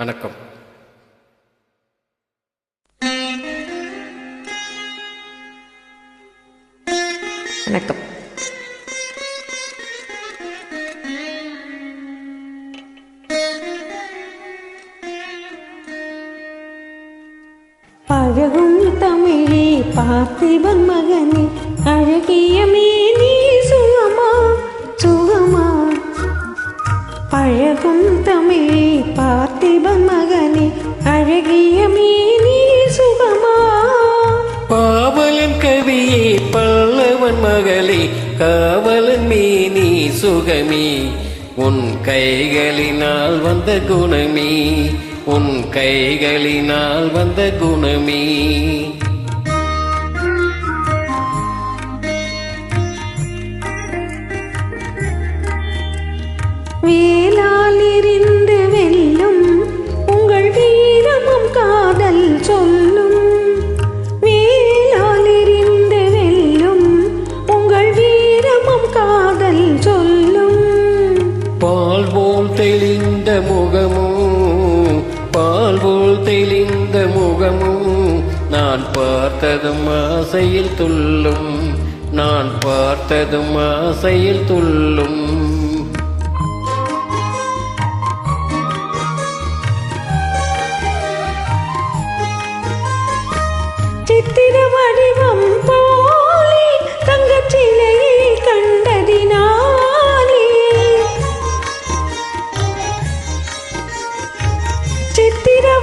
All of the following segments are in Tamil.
வணக்கம். வணக்கம். பழகும் தமிழே பார்த்திபன் மகனே அழகிய மேனி சுகமா சுகமா? பழகும் தமிழே பார்த்திபன் மகனே அழகிய மேனி சுகமா? பாவலன் கவியே பல்லவன் மகளே காவலன் மீனி சுகமே. உன் கைகளினால் வந்த குணமே உன் கைகளினால் வந்த குணமே. வேலால் போல் தெளிந்த முகமும் பால் போல் தெளிந்த முகமும் நான் பார்த்ததும் ஆசையில் துள்ளும் நான் பார்த்ததும் ஆசையில் துள்ளும்.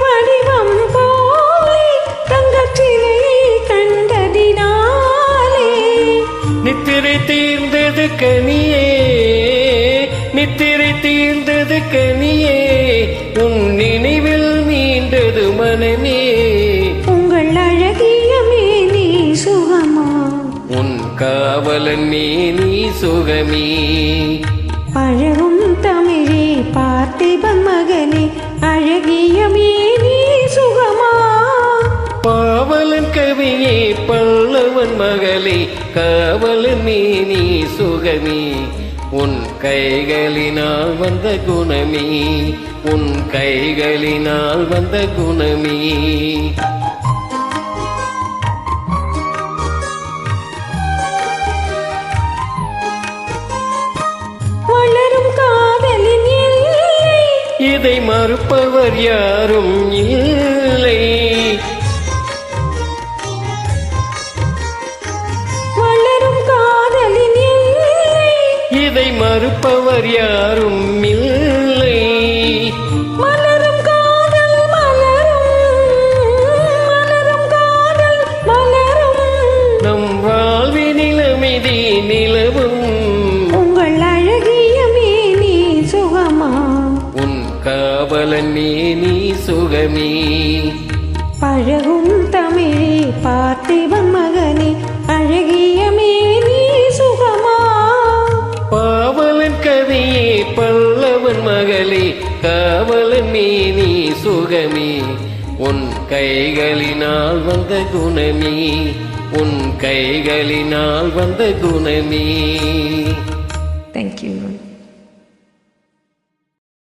வடிவம் போலே தங்கச் சிலையை கண்டதினாலே. நித்திரை தீர்ந்தது கனியே நித்திரை தீர்ந்தது கனியே உன் நினைவில் மீண்டது மனமே. உங்கள் அழகிய மேனி சுகமா? உன் காவலன் நீ சுகமே. பழகும் பாவலன் கவியே பல்லவன் மகளே காவலன் நீ சுகமே. உன் கைகளினால் வந்த குணமே உன் கைகளினால் வந்த குணமே. இதை மறுப்பவர் யாரும் இல்லை. மறுப்பவர் யாரும் இல்லை. மலரும் காதல் மலரும் மலரும் காதல் மலரும். நம் வாழ்வினில் அமைதி நிலவும். உங்கள் அழகிய மேனி சுகமா? உன் காவலன் நீ சுகமே. பழகும் தமிழே பார்த்திபன் மகனே அழகிய காவலன் நீ சுகமே. உன் கைகளினால் வந்த குணமே. உன் கைகளினால் வந்த குணமே. தேங்க்யூ